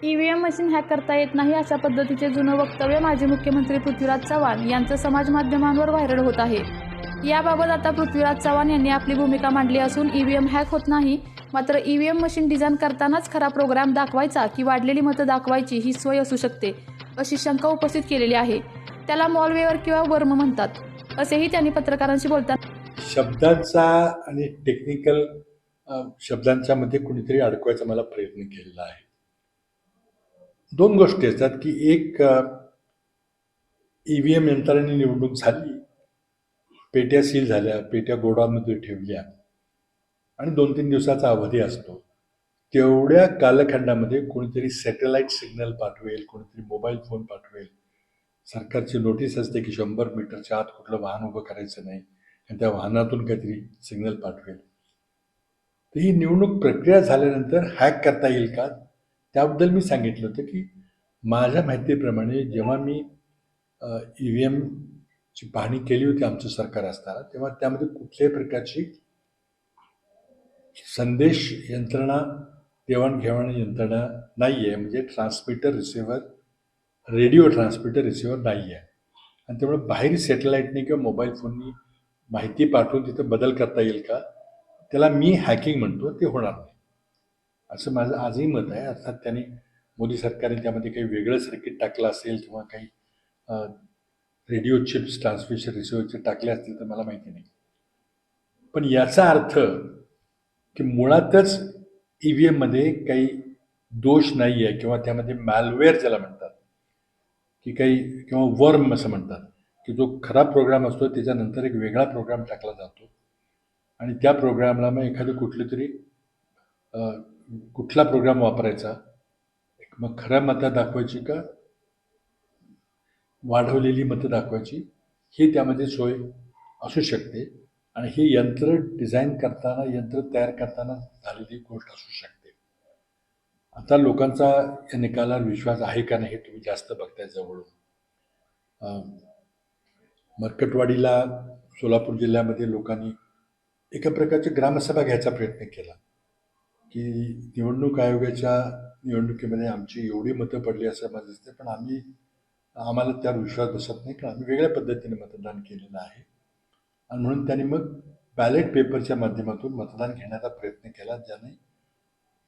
E V M machine hack करता येत नाही अशा पद्धतीचे जुनं वक्तव्य माजी मुख्यमंत्री पृथ्वीराज चव्हाण यांचं समाज माध्यमांवर व्हायरल होत आहे. याबाबत आता पृथ्वीराज चव्हाण यांनी आपली भूमिका मांडली असून ईव्हीएम हॅक होत नाही मात्र E V M machine design करतानाच खरा प्रोग्राम दाखवायचा की वाढलेली मतं दाखवायची ही सोय असू शकते अशी शंका उपस्थित केलेली आहे. त्याला मॉलवेअर किंवा वर्म म्हणतात असेही त्यांनी पत्रकारांशी बोलताना शब्दांचा आणि टेक्निकल शब्दांच्या मध्ये कुणीतरी अडकवायचा मला प्रयत्न केलेला आहे. दोन गोष्टी असतात की एक ई व्ही एम यंत्राने निवडणूक झाली पेट्या सील झाल्या पेट्या गोडामध्ये ठेवल्या आणि दोन तीन दिवसाचा अवधी असतो. तेवढ्या कालखंडामध्ये कोणीतरी सॅटेलाईट सिग्नल पाठवेल कोणीतरी मोबाईल फोन पाठवेल. सरकारची नोटीस असते की शंभर मीटरच्या आत कुठलं वाहन उभं करायचं नाही आणि त्या वाहनातून काहीतरी सिग्नल पाठवेल. तर ही निवडणूक प्रक्रिया झाल्यानंतर हॅक करता येईल का? त्याबद्दल मी सांगितलं होतं की माझ्या माहितीप्रमाणे जेव्हा मी ई व्ही एमची पाहणी केली होती आमचं सरकार असताना तेव्हा त्यामध्ये कुठल्याही प्रकारची संदेश यंत्रणा देवाणघेवाण यंत्रणा नाही आहे म्हणजे transmitter receiver radio transmitter receiver नाही आहे आणि त्यामुळे बाहेर सॅटेलाईटने किंवा मोबाईल फोननी माहिती पाठवून तिथं बदल करता येईल का? त्याला मी हॅकिंग म्हणतो. ते होणार नाही. असं माझं आजही मत आहे. अर्थात त्याने मोदी सरकारने त्यामध्ये काही वेगळं सर्किट टाकलं असेल किंवा काही रेडिओ चिप्स ट्रान्समिशन रिसिव्हरचे टाकले असतील तर मला माहिती नाही. पण याचा अर्थ की मुळातच ई व्ही एममध्ये काही दोष नाही आहे किंवा त्यामध्ये मॅलवेअर ज्याला म्हणतात की काही किंवा वर्म असं म्हणतात की जो खराब प्रोग्राम असतो त्याच्यानंतर एक वेगळा प्रोग्राम टाकला जातो. आणि त्या प्रोग्रामला मग एखादं कुठली तरी कुठला प्रोग्राम वापरायचा? मग खऱ्या मतं दाखवायची का? वाढवलेली मतं दाखवायची. ही त्यामध्ये सोय असू शकते. आणि हे यंत्र डिझाईन करताना यंत्र तयार करताना झालेली गोष्ट असू शकते. आता लोकांचा या निकालावर विश्वास आहे का नाही हे तुम्ही जास्त बघताय जवळून. मरकटवाडीला सोलापूर जिल्ह्यामध्ये लोकांनी एका प्रकारची ग्रामसभा घ्यायचा प्रयत्न केला. की निवडणूक आयोगाच्या निवडणुकीमध्ये आमची एवढी मतं पडली असं माझं दिसते पण आम्ही आम्हाला त्यावर विश्वास बसत नाही कारण आम्ही वेगळ्या पद्धतीने मतदान केलेलं आहे. आणि म्हणून त्यांनी मग बॅलेट पेपरच्या माध्यमातून मतदान घेण्याचा प्रयत्न केला ज्याने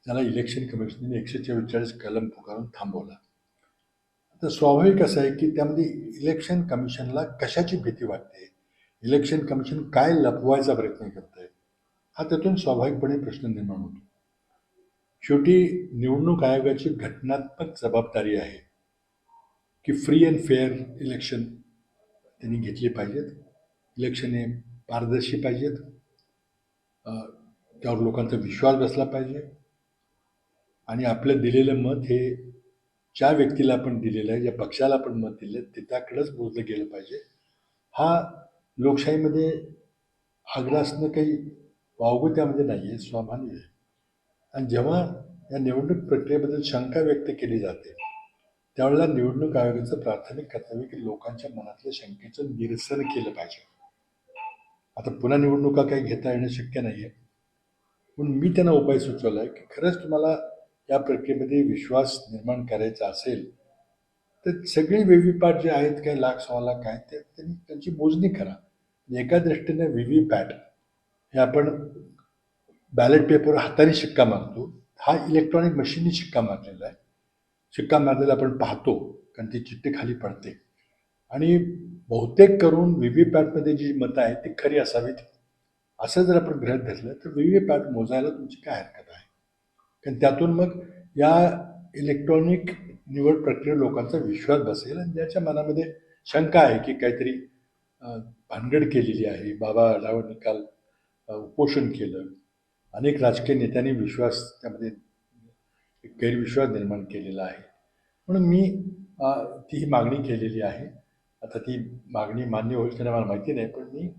ज्याला इलेक्शन कमिशनने एकशे चव्वेचाळीस कलम पुकारून थांबवला. तर स्वाभाविक असं आहे की त्यामध्ये इलेक्शन कमिशनला कशाची भीती वाटते? इलेक्शन कमिशन काय लपवायचा प्रयत्न करत आहे हा त्यातून स्वाभाविकपणे प्रश्न निर्माण होतो. शेवटी निवडणूक आयोगाची घटनात्मक जबाबदारी आहे की फ्री अँड फेअर इलेक्शन त्यांनी घेतली पाहिजेत. इलेक्शन हे पारदर्शी पाहिजेत. त्यावर लोकांचा विश्वास बसला पाहिजे. आणि आपलं दिलेलं मत हे ज्या व्यक्तीला आपण दिलेलं आहे ज्या पक्षाला आपण मत दिलं आहे ते त्याकडंच बोललं गेलं पाहिजे. हा लोकशाहीमध्ये आग्रह असणं काही वावगं त्यामध्ये म्हणजे नाही आहे स्वाभाविक आहे. आणि जेव्हा या निवडणूक प्रक्रियेबद्दल शंका व्यक्त केली जाते त्यावेळेला निवडणूक आयोगाचं प्राथमिक कर्तव्य की लोकांच्या मनातल्या शंकेचं निरसन केलं पाहिजे. आता पुन्हा निवडणुका काही घेता येणं शक्य नाही आहे म्हणून मी त्यांना उपाय सुचवला आहे की खरंच तुम्हाला या प्रक्रियेमध्ये विश्वास निर्माण करायचा असेल तर सगळी व्हीव्हीपॅट जे आहेत काय लाख सव्वा लाख आहेत ते त्यांनी त्यांची मोजणी करा. एका दृष्टीने व्हीव्हीपॅट हे आपण बॅलेट पेपर हाताने शिक्का मारतो. हा इलेक्ट्रॉनिक मशीनने शिक्का मारलेला आहे. शिक्का मारलेला आपण पाहतो कारण ती चिठ्ठी खाली पडते. आणि बहुतेक करून व्ही व्ही पॅटमध्ये जी मतं आहेत ती खरी असावीत. असं जर आपण गृहित धरलं तर व्ही व्ही पॅट मोजायला तुमची काय हरकत आहे? कारण त्यातून मग या इलेक्ट्रॉनिक निवड प्रक्रियेवर लोकांचा विश्वास बसेल आणि ज्याच्या मनामध्ये शंका आहे की काहीतरी भानगड केलेली आहे. बाबा राव निकाल उपोषण केलं. अनेक राजकीय नेत्यांनी विश्वास त्यामध्ये एक गैरविश्वास निर्माण केलेला आहे. म्हणून मी ती ही मागणी केलेली आहे. आता ती मागणी मान्य होईल की मला माहिती नाही पण मी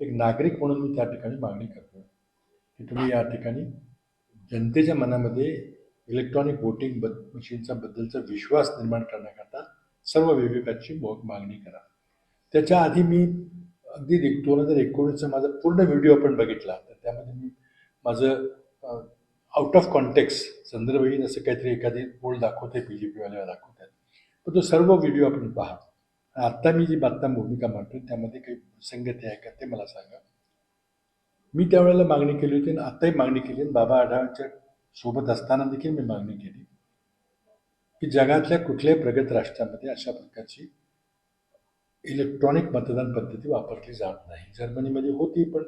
एक नागरिक म्हणून मी त्या ठिकाणी मागणी करतो की तुम्ही या ठिकाणी जनतेच्या मनामध्ये इलेक्ट्रॉनिक वोटिंग बद मशीनचा बद्दलचा विश्वास निर्माण करण्याकरता सर्व विवेकाची मागणी करा. त्याच्या आधी मी अगदी दोन हजार एकोणीसचा माझा पूर्ण व्हिडिओ आपण बघितला तर त्यामध्ये मी माझं आउट ऑफ कॉन्टेक्स संदर्भहीन असं काहीतरी एखादी बोल दाखवते बी जे पीवाल्याला दाखवतात पण तो सर्व व्हिडिओ आपण पहा. आत्ता मी जी बातम्या भूमिका मांडतो त्यामध्ये काही संगती आहे का ते मला सांगा. मी त्यावेळेला मागणी केली होती आणि आत्ताही मागणी केली आणि बाबा आढावांच्या सोबत असताना देखील मी मागणी केली. की जगातल्या कुठल्याही प्रगत राष्ट्रामध्ये अशा प्रकारची इलेक्ट्रॉनिक मतदान पद्धती वापरली जात नाही. जर्मनीमध्ये होती पण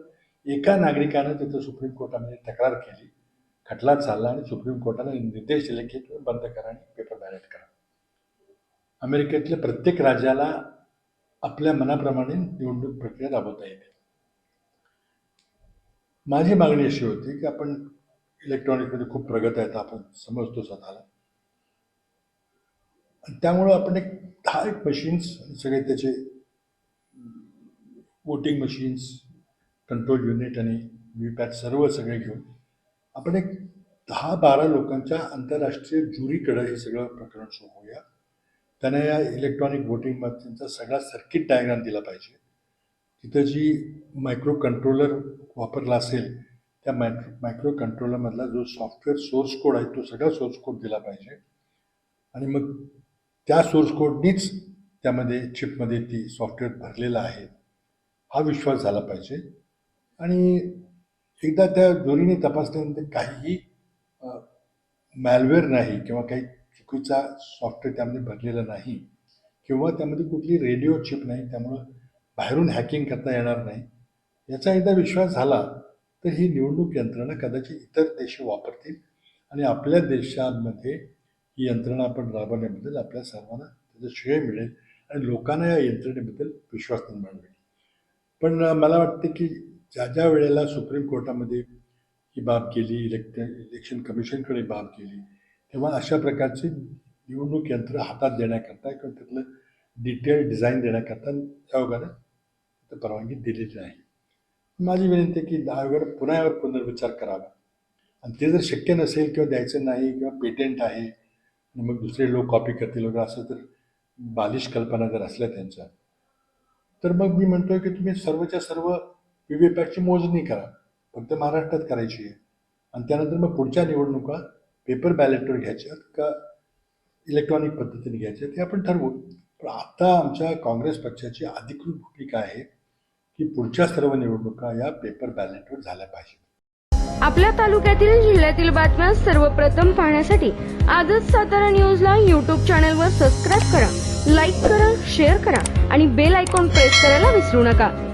एका नागरिकानं तिथं सुप्रीम कोर्टामध्ये तक्रार केली खटला चालला आणि सुप्रीम कोर्टाने निर्देश दिले की बंद करा आणि पेपर बॅलेट करा. अमेरिकेतल्या प्रत्येक राज्याला आपल्या मनाप्रमाणे निवडणूक प्रक्रिया राबवता येते. माझी मागणी अशी होती की आपण इलेक्ट्रॉनिकमध्ये खूप प्रगत आहेत आपण समजतो स्वतःला. त्यामुळं आपण एक दहा एक मशीन्स सगळे त्याचे वोटिंग मशीन्स कंट्रोल युनिट आणि व्ही पॅट सर्व सगळे घेऊन आपण एक दहा बारा लोकांच्या आंतरराष्ट्रीय ज्युरीकडं हे सगळं प्रकरण सोपवूया त्यांना या इलेक्ट्रॉनिक वोटिंग मशीनचा सगळा सर्किट डायग्राम दिला पाहिजे. तिथं जी मायक्रो कंट्रोलर वापरला असेल त्या मायक्रो मायक्रो कंट्रोलरमधला जो सॉफ्टवेअर सोर्स कोड आहे तो सगळा सोर्स कोड दिला पाहिजे. आणि मग त्या सोर्स कोडनीच त्यामध्ये चिपमध्ये ती सॉफ्टवेअर भरलेलं आहे. हा विश्वास झाला पाहिजे. आणि एकदा त्या जोरीने तपासल्यानंतर काहीही मॅलवेअर नाही किंवा काही चुकीचा सॉफ्टवेअर त्यामध्ये भरलेला नाही किंवा त्यामध्ये कुठली रेडिओ चिप नाही त्यामुळं बाहेरून हॅकिंग करता येणार नाही याचा एकदा विश्वास झाला तर ही निवडणूक यंत्रणा कदाचित इतर देश वापरतील आणि आपल्या देशामध्ये ही यंत्रणा आपण राबवण्याबद्दल आपल्या सर्वांना त्याचं श्रेय मिळेल आणि लोकांना या यंत्रणेबद्दल विश्वास निर्माण होईल पण मला वाटते की ज्या ज्या वेळेला सुप्रीम कोर्टामध्ये ही बाब केली इलेक्ट इलेक्शन कमिशनकडे बाब केली तेव्हा अशा प्रकारची निवडणूक यंत्र हातात देण्याकरता किंवा त्यातलं डिटेल डिझाईन देण्याकरता आयोगानं परवानगी दिलेली नाही. माझी विनंती आहे की आयोगानं पुन्हा यावर पुनर्विचार करावा. आणि ते जर शक्य नसेल किंवा द्यायचं नाही किंवा पेटेंट आहे आणि मग दुसरे लोक कॉपी करतील वगैरे असं तर बालिश कल्पना जर असल्या त्यांच्या तर मग मी म्हणतोय की तुम्ही सर्वच्या सर्व व्ही व्ही पॅटची मोजणी करा. फक्त महाराष्ट्रात करायची आहे. आणि त्यानंतर मग पुढच्या निवडणुका पेपर बॅलेटवर घ्यायच्यात का इलेक्ट्रॉनिक पद्धतीने घ्यायच्यात हे आपण ठरवू. पण आता आमच्या काँग्रेस पक्षाची अधिकृत भूमिका आहे की पुढच्या सर्व निवडणुका या पेपर बॅलेटवर झाल्या पाहिजेत. आपल्या तालुक्यातील जिल्ह्यातील बातम्या सर्वप्रथम पाहण्यासाठी आजच सातारा न्यूजला यूट्यूब चॅनलवर सबस्क्राईब करा लाईक करा शेअर करा आणि बेल आयकॉन प्रेस करायला विसरू नका.